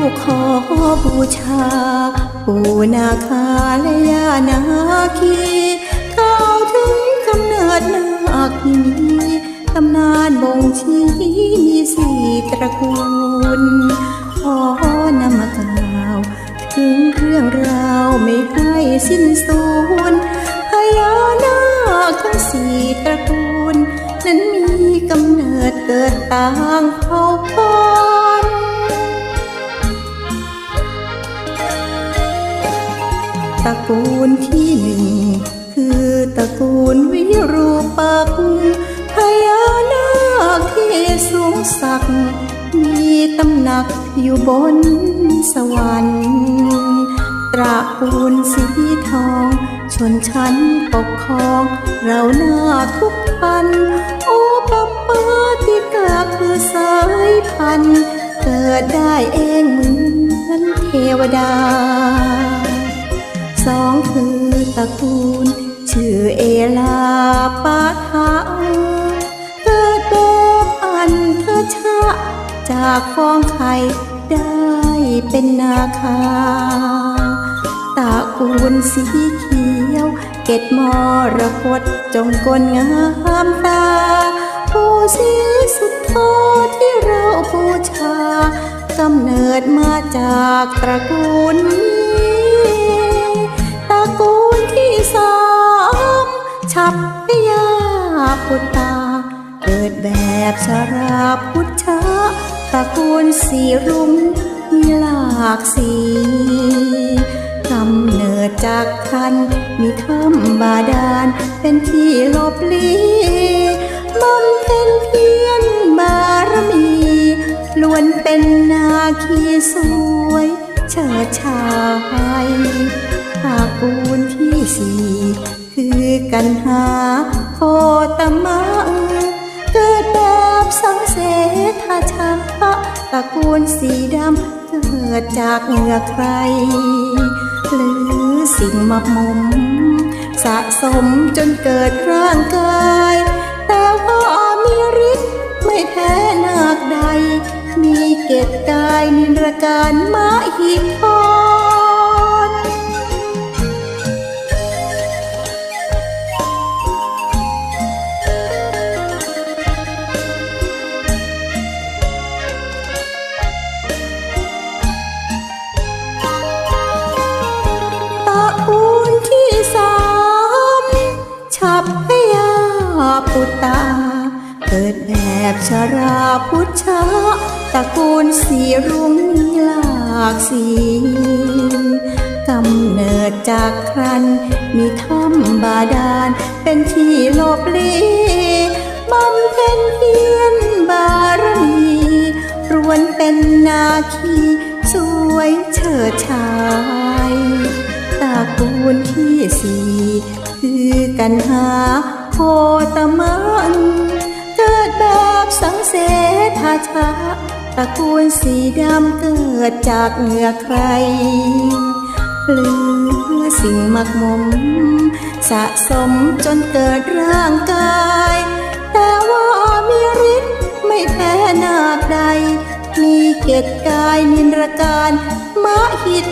ลูกขอบูชา ปู่นาคาและย่านาคีกล่าวถึงกำเนิดนาคมีตำนานบ่งชี้มีสี่ตระกูล ขอนำมากล่าว ถึงเรื่องราวไม่ได้สิ้นสูญพญานาคทั้งสี่ตระกูล นั้นมีกำเนิดเกิดต่างเผ่าพัน ตระกูลที่หนึ่ง คือตระกูลวิรูปักษ์พญานาคที่สูงสักดิ์มีตำหนักอยู่บนสวรรค์ตระกูลสีทอง ชนชั้นปกครอง เราหน้าทุกพัน โอปปาติกาคือสายพัน เกิดได้เองเหมือนเทวดา สองคือตระกูล ชื่อเอลาปาทะเกิดแบบอันเธอชะ จากฟองไข่ได้เป็นนาคาตระกูลสีเขียว เกตมรกตจงกลงามตาผู้สีสุดโทที่เราบูชากำเนิดมาจากตระกูล บยาพุตตาเกิดแบบชาราพุทธะตะกูลสีรุ้งมีหลากสีกำเนิดจากคัน มีถ้ำบาดาล เป็นที่หลบลีบำเพ็ญเพียรบารมี ล้วนเป็นนาคีสวยเฉิดฉายตระกูลที่สี่ คือกันหาโคตมะเกิดแบบสังเสทาชาตระกูลสีดำ เกิดจากเหงื่อใคร หรือสิ่งมับมมสะสมจนเกิดร่างกาย แต่ว่ามีฤทธิ์ไม่แพ้นาคใด มีเกตกายนิรการมาหิทอ ปุตตา เกิดแบบชราพุทธะตระกูลสีรุ้งหลากสีกำเนิดจากครัน มีถ้ำบาดาล เป็นที่หลบลีบำเพ็ญเพียรบารมีรวนเป็นนาคีสวยเฉิดฉายตระกูลที่สี่คือกันหา ตมันเกิดแบบสังเสทาชาตระกูลสีดำเกิดจากเหงื่อใครเหรือสิ่งมักมม สะสมจนเกิดร่างกาย แต่ว่ามีฤทธิ์ไม่แพ้นาคใด มีเกตกายนินรการมหิท